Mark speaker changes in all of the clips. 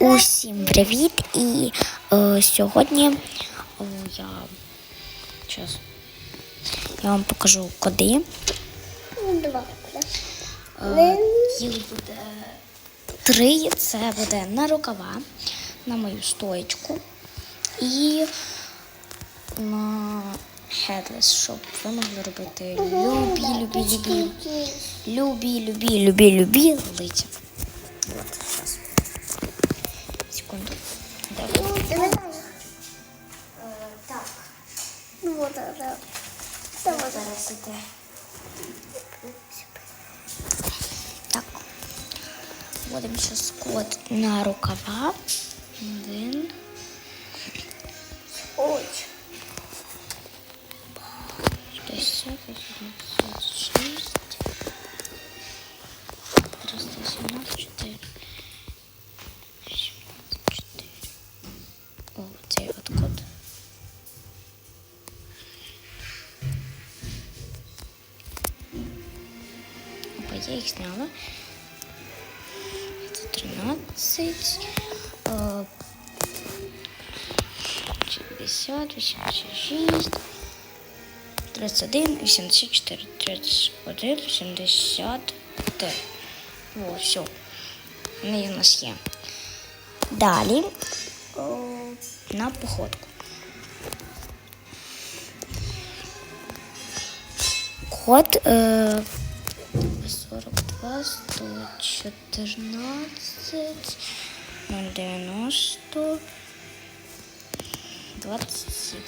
Speaker 1: Усім привіт! І е, сьогодні е, я, щас, я вам покажу коди.
Speaker 2: Два.
Speaker 1: Е, їх буде три. Це буде на рукава, на мою стоечку і на headless, щоб ви могли робити любі, любі, любі, любі, любі, любі, любі лиця. От, Так,
Speaker 2: Ну вот это. Давай.
Speaker 1: зараз іде. Так. Вводимо зараз код на рукава. Один.
Speaker 2: Ой.
Speaker 1: Я їх зняла. Це 13. е, 60, 86. 31, 84, 31, 73. О, все. Вони у нас є. Далі на походку. Код е, 42, 114, 090, 27.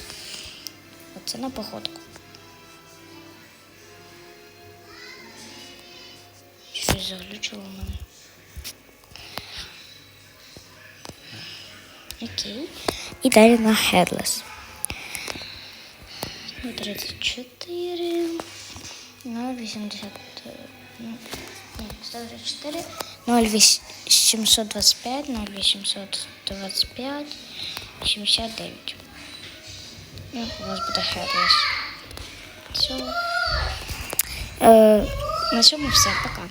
Speaker 1: Оце на походку. Щось заглючило мене. Окей. І далі на Headless. Ну, 34, 080, ну, ні, 134, 0825, 0825, 79. І у вас буде Headless. Все. Е, на цьому все. Пока.